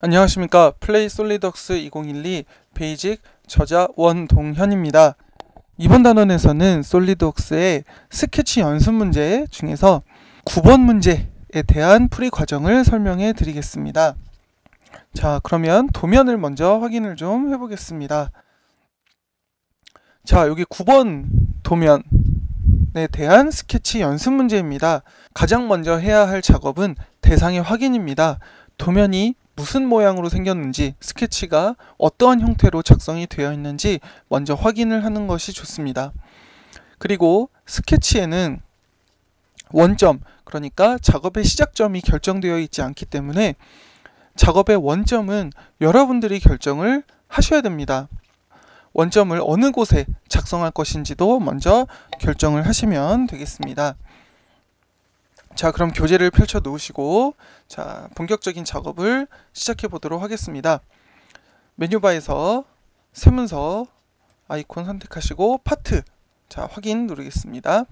안녕하십니까 플레이 솔리덕스 2012 베이직 저자 원동현입니다. 이번 단원에서는 솔리덕스의 스케치 연습 문제 중에서 9번 문제에 대한 풀이 과정을 설명해 드리겠습니다. 자 그러면 도면을 먼저 확인을 좀 해보겠습니다. 자 여기 9번 도면 에 대한 스케치 연습 문제입니다. 가장 먼저 해야 할 작업은 대상의 확인입니다. 도면이 무슨 모양으로 생겼는지 스케치가 어떠한 형태로 작성이 되어 있는지 먼저 확인을 하는 것이 좋습니다. 그리고 스케치에는 원점 그러니까 작업의 시작점이 결정되어 있지 않기 때문에 작업의 원점은 여러분들이 결정을 하셔야 됩니다. 원점을 어느 곳에 작성할 것인지도 먼저 결정을 하시면 되겠습니다. 자 그럼 교재를 펼쳐 놓으시고 자 본격적인 작업을 시작해 보도록 하겠습니다. 메뉴바에서 세문서 아이콘 선택하시고 파트 자 확인 누르겠습니다.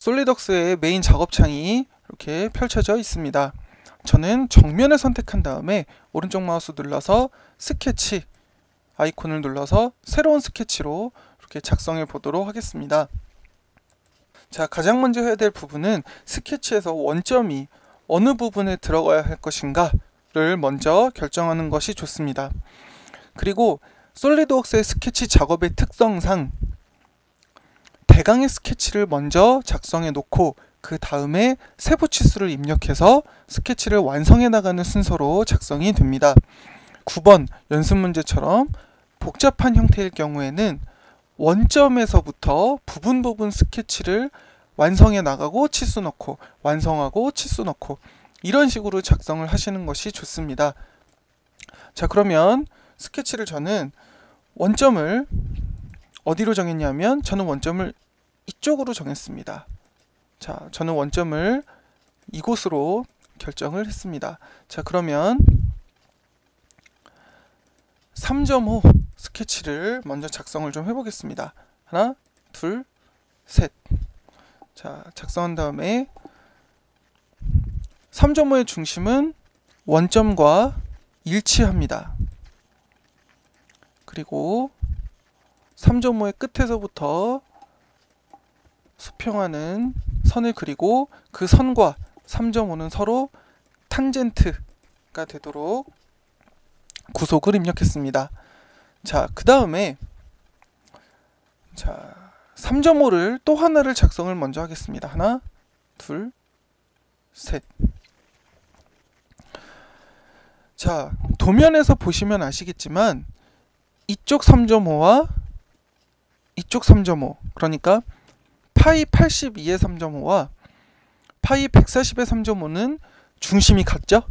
솔리덕스의 메인 작업창이 이렇게 펼쳐져 있습니다. 저는 정면을 선택한 다음에 오른쪽 마우스 눌러서 스케치 아이콘을 눌러서 새로운 스케치로 이렇게 작성해 보도록 하겠습니다 자 가장 먼저 해야 될 부분은 스케치에서 원점이 어느 부분에 들어가야 할 것인가를 먼저 결정하는 것이 좋습니다. 그리고 솔리드웍스의 스케치 작업의 특성상 대강의 스케치를 먼저 작성해 놓고 그 다음에 세부 치수를 입력해서 스케치를 완성해 나가는 순서로 작성이 됩니다. 9번 연습 문제처럼 복잡한 형태일 경우에는 원점에서부터 부분 부분 스케치를 완성해 나가고 치수 넣고 완성하고 치수 넣고 이런 식으로 작성을 하시는 것이 좋습니다. 자 그러면 스케치를 저는 원점을 어디로 정했냐면 저는 원점을 이쪽으로 정했습니다. 자 저는 원점을 이곳으로 결정을 했습니다. 자 그러면 3.5 스케치를 먼저 작성을 좀 해보겠습니다. 하나, 둘, 셋. 자, 작성한 다음에 3.5의 중심은 원점과 일치합니다. 그리고 3.5의 끝에서부터 수평하는 선을 그리고 그 선과 3.5는 서로 탄젠트가 되도록 구속을 입력했습니다. 자, 그 다음에 자 3.5를 또 하나를 작성을 먼저 하겠습니다. 하나, 둘, 셋. 자, 도면에서 보시면 아시겠지만 이쪽 3.5와 이쪽 3.5 그러니까 파이 82의 3.5와 파이 140의 3.5는 중심이 같죠?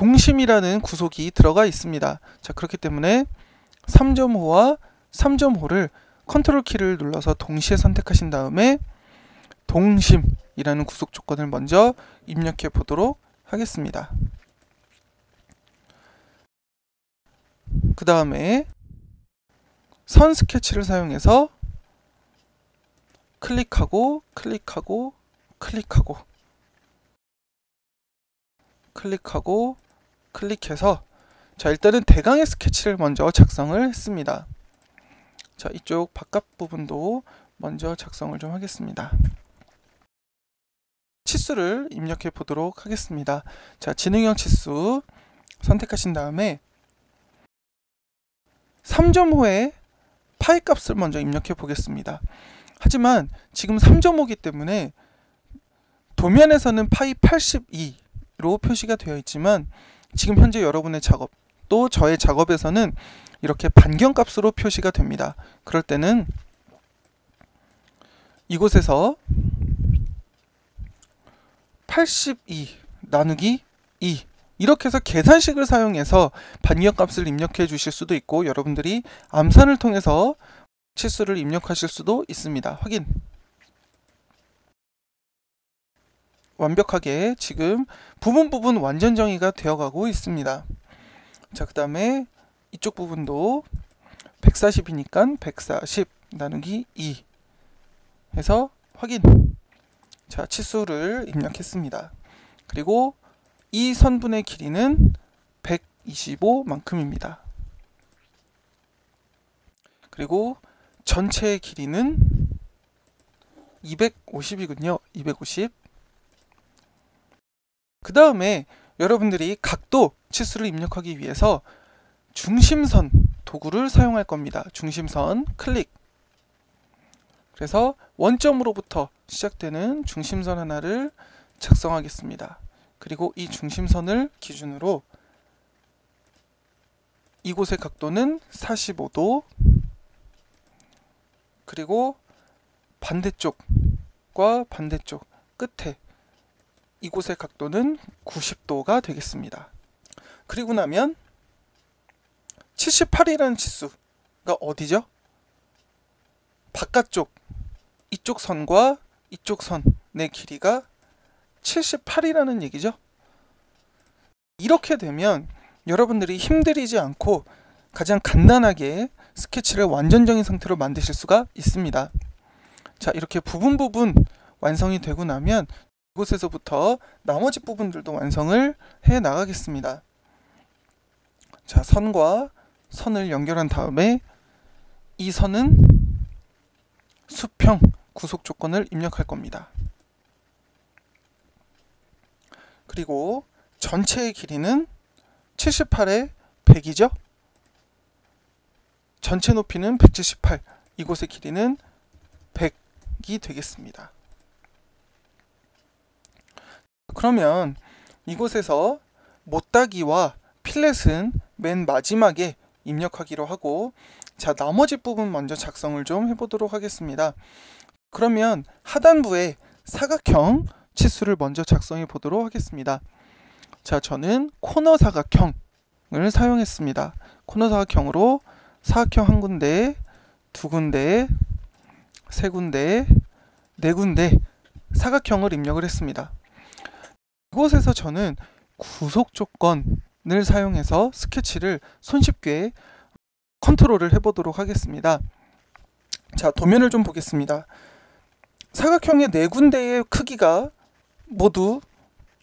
동심이라는 구속이 들어가 있습니다. 자, 그렇기 때문에 3.5와 3.5를 컨트롤 키를 눌러서 동시에 선택하신 다음에 동심이라는 구속 조건을 먼저 입력해 보도록 하겠습니다. 그 다음에 선 스케치를 사용해서 클릭하고 클릭하고 클릭하고 클릭하고 클릭해서 자 일단은 대강의 스케치를 먼저 작성을 했습니다. 자 이쪽 바깥 부분도 먼저 작성을 좀 하겠습니다. 치수를 입력해 보도록 하겠습니다. 자 지능형 치수 선택하신 다음에 3.5의 파이 값을 먼저 입력해 보겠습니다. 하지만 지금 3.5기 때문에 도면에서는 파이 82로 표시가 되어 있지만 지금 현재 여러분의 작업 또 저의 작업에서는 이렇게 반경값으로 표시가 됩니다. 그럴 때는 이곳에서 82 나누기 2 이렇게 해서 계산식을 사용해서 반경값을 입력해 주실 수도 있고 여러분들이 암산을 통해서 치수를 입력하실 수도 있습니다. 확인 완벽하게 지금 부분 부분 완전 정의가 되어가고 있습니다. 자, 그 다음에 이쪽 부분도 140이니까 140 나누기 2 해서 확인 자 치수를 입력했습니다 그리고 이 선분의 길이는 125만큼입니다. 그리고 전체의 길이는 250이군요. 250. 그 다음에 여러분들이 각도 치수를 입력하기 위해서 중심선 도구를 사용할 겁니다. 중심선 클릭. 그래서 원점으로부터 시작되는 중심선 하나를 작성하겠습니다. 그리고 이 중심선을 기준으로 이곳의 각도는 45도 그리고 반대쪽과 반대쪽 끝에 이곳의 각도는 90도가 되겠습니다. 그리고 나면 78이라는 치수가 어디죠? 바깥쪽 이쪽 선과 이쪽 선의 길이가 78이라는 얘기죠. 이렇게 되면 여러분들이 힘들이지 않고 가장 간단하게 스케치를 완전적인 상태로 만드실 수가 있습니다. 자, 이렇게 부분 부분 완성이 되고 나면 이곳에서부터 나머지 부분들도 완성을 해 나가겠습니다. 자, 선과 선을 연결한 다음에 이 선은 수평 구속 조건을 입력할 겁니다. 그리고 전체의 길이는 78에 100이죠? 전체 높이는 178, 이곳의 길이는 100이 되겠습니다. 그러면 이곳에서 못따기와 필렛은 맨 마지막에 입력하기로 하고 자 나머지 부분 먼저 작성을 좀 해보도록 하겠습니다. 그러면 하단부에 사각형 치수를 먼저 작성해 보도록 하겠습니다. 자 저는 코너 사각형을 사용했습니다. 코너 사각형으로 사각형 한 군데, 두 군데, 세 군데, 네 군데 사각형을 입력을 했습니다. 이곳에서 저는 구속 조건을 사용해서 스케치를 손쉽게 컨트롤을 해보도록 하겠습니다. 자, 도면을 좀 보겠습니다. 사각형의 네 군데의 크기가 모두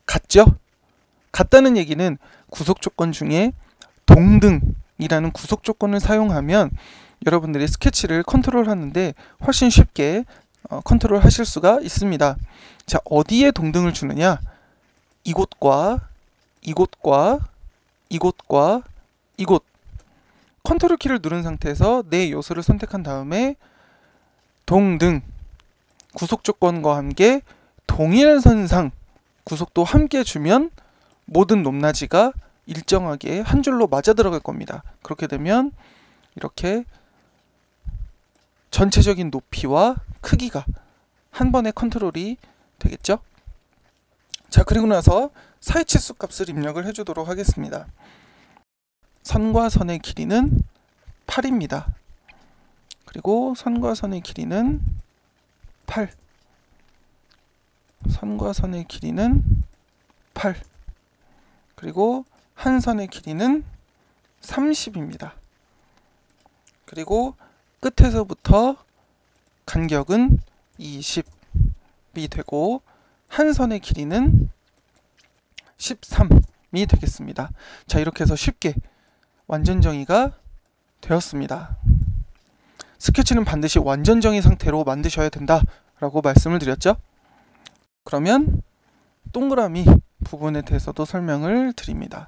같죠? 같다는 얘기는 구속 조건 중에 동등이라는 구속 조건을 사용하면 여러분들이 스케치를 컨트롤 하는데 훨씬 쉽게 어, 컨트롤 하실 수가 있습니다. 자, 어디에 동등을 주느냐? 이곳과 이곳과 이곳과 이곳 컨트롤 키를 누른 상태에서 네 요소를 선택한 다음에 동등 구속 조건과 함께 동일 선상 구속도 함께 주면 모든 높낮이가 일정하게 한 줄로 맞아 들어갈 겁니다. 그렇게 되면 이렇게 전체적인 높이와 크기가 한 번에 컨트롤이 되겠죠? 자, 그리고 나서 사이치수 값을 입력을 해주도록 하겠습니다. 선과 선의 길이는 8입니다. 그리고 선과 선의 길이는 8. 선과 선의 길이는 8. 그리고 한 선의 길이는 30입니다. 그리고 끝에서부터 간격은 20이 되고 한 선의 길이는 13이 되겠습니다. 자, 이렇게 해서 쉽게 완전 정의가 되었습니다. 스케치는 반드시 완전 정의 상태로 만드셔야 된다라고 말씀을 드렸죠. 그러면 동그라미 부분에 대해서도 설명을 드립니다.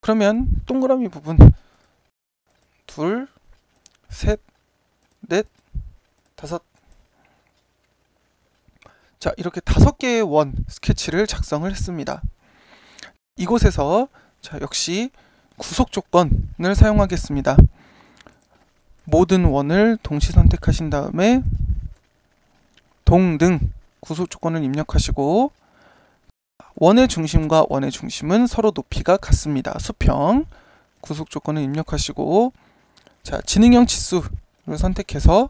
그러면 동그라미 부분 둘, 셋, 넷, 다섯 자 이렇게 다섯 개의 원 스케치를 작성을 했습니다. 이곳에서 자 역시 구속 조건을 사용하겠습니다. 모든 원을 동시 선택하신 다음에 동등 구속 조건을 입력하시고 원의 중심과 원의 중심은 서로 높이가 같습니다. 수평 구속 조건을 입력하시고 자 지능형 치수를 선택해서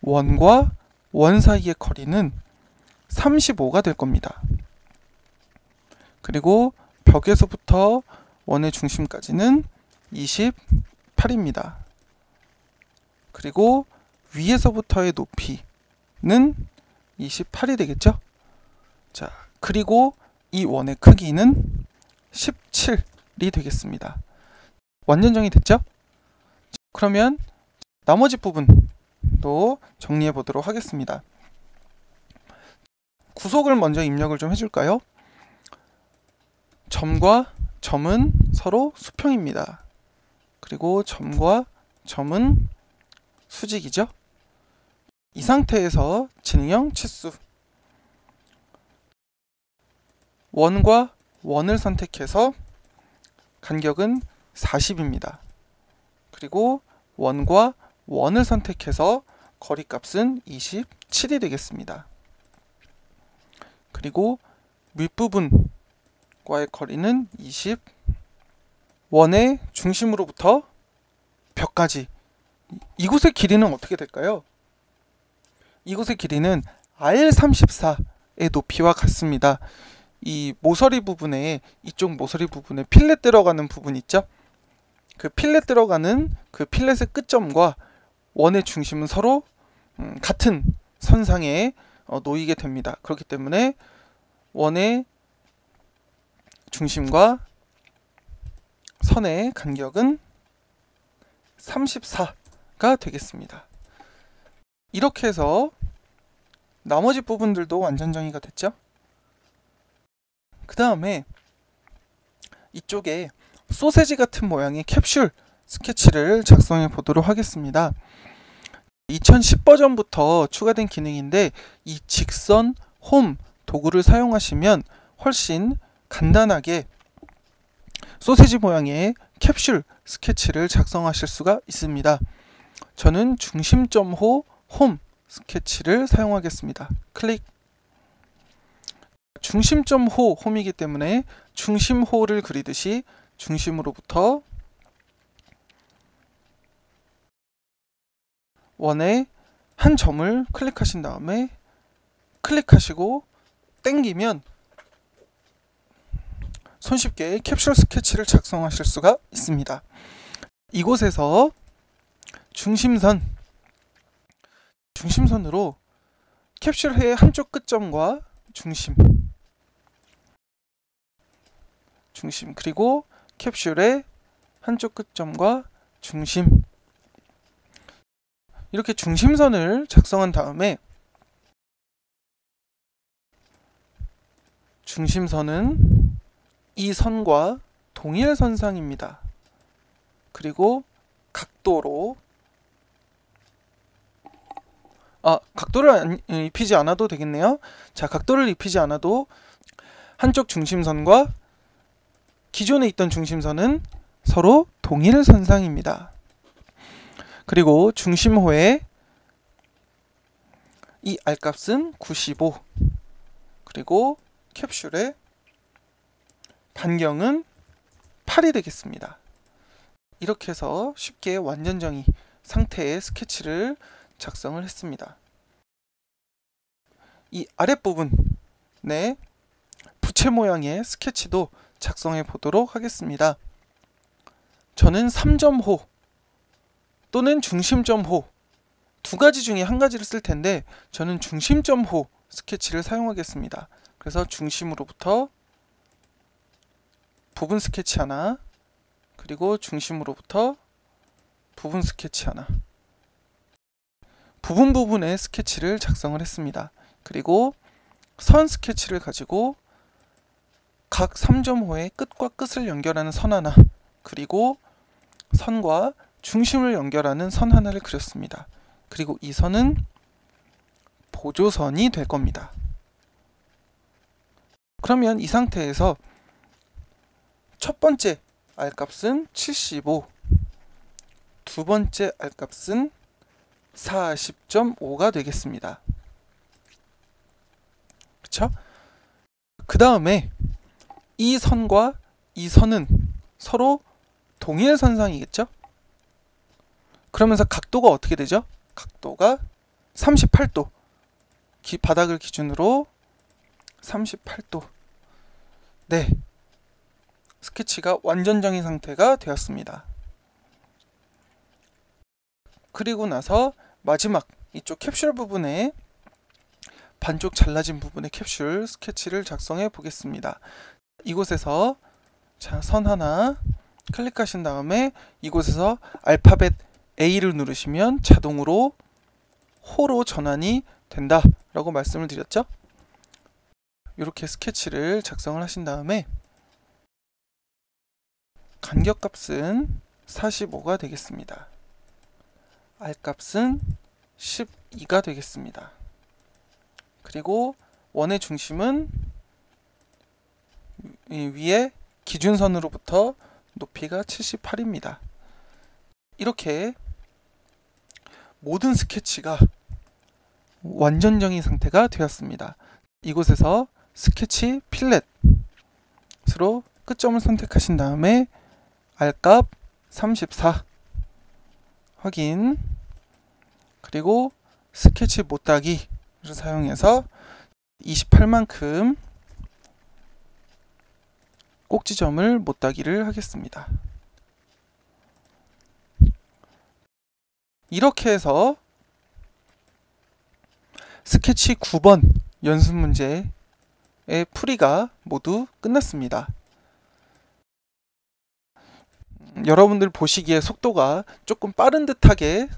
원과 원 사이의 거리는 35가 될 겁니다. 그리고 벽에서부터 원의 중심까지는 28입니다. 그리고 위에서부터의 높이는 28이 되겠죠? 자, 그리고 이 원의 크기는 17이 되겠습니다. 완전 정의됐죠? 그러면 나머지 부분도 정리해 보도록 하겠습니다. 구속을 먼저 입력을 좀 해줄까요? 점과 점은 서로 수평입니다. 그리고 점과 점은 수직이죠. 이 상태에서 진행형 치수 원과 원을 선택해서 간격은 40입니다. 그리고 원과 원을 선택해서 거리값은 27이 되겠습니다. 그리고 윗부분과의 거리는 20 원의 중심으로부터 벽까지 이곳의 길이는 어떻게 될까요? 이곳의 길이는 R34의 높이와 같습니다. 이 모서리 부분에 이쪽 모서리 부분에 필렛 들어가는 부분 있죠? 그 필렛 들어가는 그 필렛의 끝점과 원의 중심은 서로 음, 같은 선상에 어, 놓이게 됩니다. 그렇기 때문에 원의 중심과 선의 간격은 34가 되겠습니다. 이렇게 해서 나머지 부분들도 완전 정의가 됐죠? 그 다음에 이쪽에 소세지 같은 모양의 캡슐 스케치를 작성해 보도록 하겠습니다. 2010 버전부터 추가된 기능인데 이 직선, 홈 도구를 사용하시면 훨씬 간단하게 소세지 모양의 캡슐 스케치를 작성하실 수가 있습니다. 저는 중심점호 홈 스케치를 사용하겠습니다. 클릭 중심점호 홈이기 때문에 중심호를 그리듯이 중심으로부터 원의 한 점을 클릭하신 다음에 클릭하시고 땡기면 손쉽게 캡슐 스케치를 작성하실 수가 있습니다. 이곳에서 중심선 중심선으로 캡슐의 한쪽 끝점과 중심 중심 그리고 캡슐의 한쪽 끝점과 중심 이렇게 중심선을 작성한 다음에 중심선은 이 선과 동일 선상입니다. 그리고 각도로 아 각도를 안, 입히지 않아도 되겠네요. 자 각도를 입히지 않아도 한쪽 중심선과 기존에 있던 중심선은 서로 동일 선상입니다. 그리고 중심호의 이 R값은 95 그리고 캡슐의 반경은 8이 되겠습니다. 이렇게 해서 쉽게 완전 정의 상태의 스케치를 작성을 했습니다. 이 아랫부분에 부채 모양의 스케치도 작성해 보도록 하겠습니다. 저는 3점호 또는 중심점호 두 가지 중에 한 가지를 쓸 텐데 저는 중심점호 스케치를 사용하겠습니다. 그래서 중심으로부터 부분 스케치 하나 그리고 중심으로부터 부분 스케치 하나 부분 부분의 스케치를 작성을 했습니다. 그리고 선 스케치를 가지고 각 3점호의 끝과 끝을 연결하는 선 하나 그리고 선과 중심을 연결하는 선 하나를 그렸습니다. 그리고 이 선은 보조선이 될 겁니다. 그러면 이 상태에서 첫 번째 R값은 75, 두 번째 R값은 40.5가 되겠습니다. 그쵸? 그 다음에 이 선과 이 선은 서로 동일 선상이겠죠? 그러면서 각도가 어떻게 되죠? 각도가 38도. 기, 바닥을 기준으로 38도. 네. 스케치가 완전 정의 상태가 되었습니다. 그리고 나서 마지막 이쪽 캡슐 부분에 반쪽 잘라진 부분의 캡슐 스케치를 작성해 보겠습니다. 이곳에서 자, 선 하나 클릭하신 다음에 이곳에서 알파벳 A를 누르시면 자동으로 호로 전환이 된다 라고 말씀을 드렸죠. 이렇게 스케치를 작성을 하신 다음에 간격값은 45가 되겠습니다. R값은 12가 되겠습니다. 그리고 원의 중심은 이 위에 기준선으로부터 높이가 78입니다. 이렇게 모든 스케치가 완전정의 상태가 되었습니다. 이곳에서 스케치 필렛으로 끝점을 선택하신 다음에 R값 34 확인 그리고 스케치 못따기를 사용해서 28만큼 꼭지점을 못따기를 하겠습니다. 이렇게 해서 스케치 9번 연습 문제의 풀이가 모두 끝났습니다. 음, 여러분들 보시기에 속도가 조금 빠른 듯하게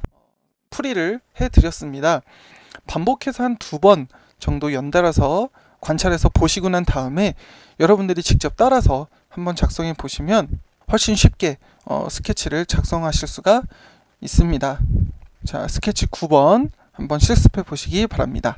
풀이를 해드렸습니다. 반복해서 한 두 번 정도 연달아서 관찰해서 보시고 난 다음에 여러분들이 직접 따라서 한번 작성해 보시면 훨씬 쉽게 어, 스케치를 작성하실 수가 있습니다. 자, 스케치 9번 한번 실습해 보시기 바랍니다.